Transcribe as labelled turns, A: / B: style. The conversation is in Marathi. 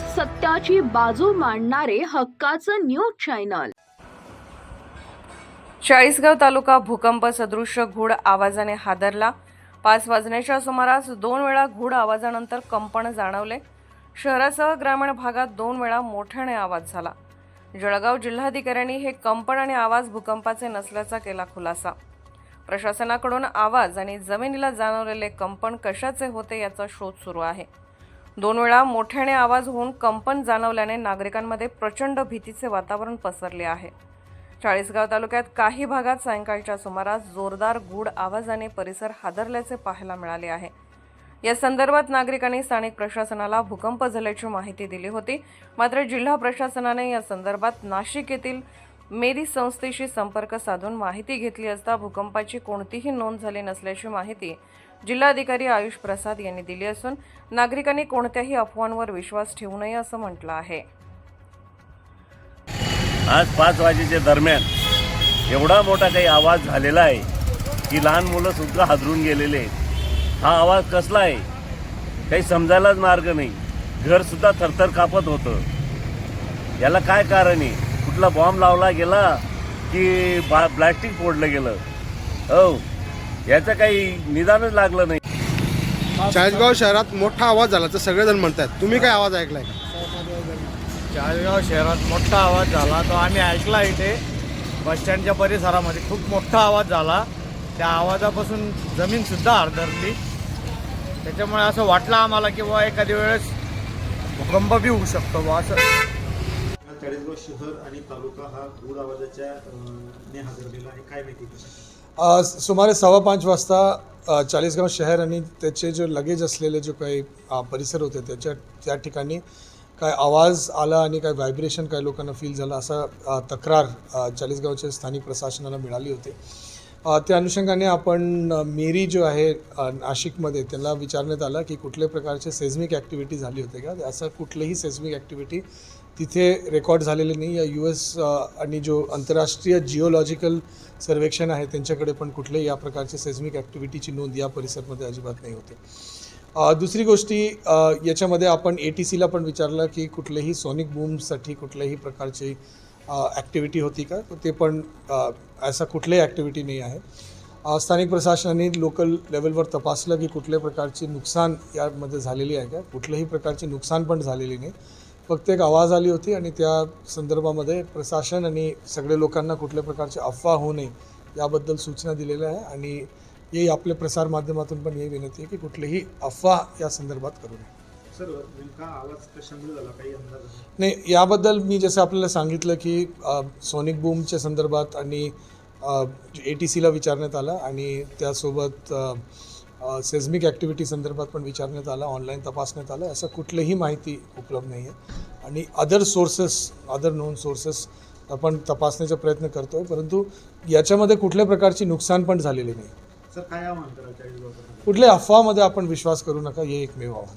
A: सत्याची बाजू मांडणारे हक्काचं न्यूज चॅनल.
B: चाळीसगाव तालुका भूकंप सदृश घुड आवाजाने हादरला. पाच वाजण्याच्या सुमारास दोन वेळा घुड आवाजानंतर कंपन जाणवले. शहरासह ग्रामीण भागात दोन वेळा मोठ्याने आवाज झाला. जळगाव जिल्हाधिकाऱ्यांनी हे कंपन आणि आवाज भूकंपाचे नसल्याचा केला खुलासा. प्रशासनाकडून आवाज आणि जमिनीला जाणवलेले कंपन कशाचे होते याचा शोध सुरू आहे. दोन वेळा मोठ्याने आवाज होऊन कंपन जाणवल्याने नागरिकांमध्ये प्रचंड भीतीचे वातावरण पसरले आहे. चाळीसगाव तालुक्यात काही भागात सायंकाळच्या सुमारास जोरदार गूढ आवाजाने परिसर हादरल्याचे पाहायला मिळाले आहे. या संदर्भात नागरिकांनी स्थानिक प्रशासनाला भूकंप झाल्याची माहिती दिली होती. मात्र जिल्हा प्रशासनाने या संदर्भात नाशिक येथील मेरी संस्थेशी संपर्क साधून माहिती घेतली असता भूकंपाची कोणतीही नोंद झाली नसल्याची माहिती जिल्हाधिकारी आयुष प्रसाद यांनी दिली असून नागरिकांनी कोणत्याही अफवांवर विश्वास ठेवू नये असं म्हटलं आहे.
C: आज पाच वाजेच्या दरम्यान एवढा मोठा काही आवाज झालेला आहे की लहान मुलं सुद्धा हादरून गेलेले आहेत. हा आवाज कसला आहे? काही समजायलाच मार्ग नाही. घरसुद्धा थरथर कापत होतं. याला काय कारण आहे? कुठला बॉम्ब लावला गेला की बा प्लॅस्टिक फोडलं गेलं. हो. याचं काही निदानच लागलं नाही.
D: चाळीसगाव शहरात मोठा आवाज झाला तर सगळेजण म्हणतात तुम्ही काय आवाज ऐकलाय? का
E: चाळीसगाव शहरात मोठा आवाज झाला. तो आम्ही ऐकला इथे. बसस्टँडच्या परिसरामध्ये खूप मोठा आवाज झाला. त्या आवाजापासून जमीनसुद्धा हादरली त्याच्यामुळे असं वाटलं आम्हाला की बुवा एखाद्या वेळेस भूकंप बी होऊ शकतो बुवा असं.
F: चाळीसगाव शहर आणि तालुका हा गूढ आवाजाच्या ने हादरलेला आहे. काय माहिती
D: सुमारे सव्वा पाच वाजता चाळीसगाव शहर आणि त्याचे जे लगेज असलेले जे काही परिसर होते त्याच्या त्या ठिकाणी काय आवाज आला आणि काय व्हायब्रेशन काय लोकांना फील झालं असा तक्रार चाळीसगावच्या स्थानिक प्रशासनाला मिळाली होती. त्या अनुषंगाने आपण मेरी जो आहे नाशिकमध्ये त्याला विचारण्यात आलं की कुठल्या प्रकारचे सेझमिक ॲक्टिव्हिटी झाली होते का? असं कुठलीही सेझमिक ॲक्टिव्हिटी तिथे रेकॉर्ड झालेले नाही. या यू एस आणि जो आंतरराष्ट्रीय जिओलॉजिकल सर्वेक्षण आहे त्यांच्याकडे पण कुठल्याही या प्रकारचे सेझमिक ॲक्टिव्हिटीची नोंद या परिसरमध्ये अजिबात नाही होते. दुसरी गोष्टी याच्यामध्ये आपण ए टी सीला पण विचारलं की कुठलेही सोनिक बूमसाठी कुठल्याही प्रकारची ॲक्टिव्हिटी होती का? ते पण असा कुठल्याही ॲक्टिव्हिटी नाही आहे. स्थानिक प्रशासनाने लोकल लेवलवर तपासलं की कुठल्या प्रकारची नुकसान यामध्ये झालेली आहे का? कुठल्याही प्रकारची नुकसान पण झालेली नाही. फक्त एक आवाज आली होती आणि त्या संदर्भामध्ये प्रशासन आणि सगळे लोकांना कुठल्या प्रकारची अफवा होऊ नये याबद्दल सूचना दिलेल्या आहे आणि हे आपल्या प्रसारमाध्यमातून पण हे विनंती आहे की कुठलीही अफवा या संदर्भात करू नये. नाही याबद्दल मी जसं आपल्याला सांगितलं की सोनिक बूमच्या संदर्भात आणि ए टी सीला विचारण्यात आलं आणि त्यासोबत सेझमिक ॲक्टिव्हिटी संदर्भात पण विचारण्यात आलं ऑनलाईन तपासण्यात आलं. असं कुठलीही माहिती उपलब्ध नाही आहे. आणि other sources other known sources आपण तपासण्याचा प्रयत्न करतो आहे परंतु याच्यामध्ये कुठल्या प्रकारची नुकसान पण झालेली नाही. कुठल्या अफवामध्ये आपण विश्वास करू नका हे एकमेव आव्हान.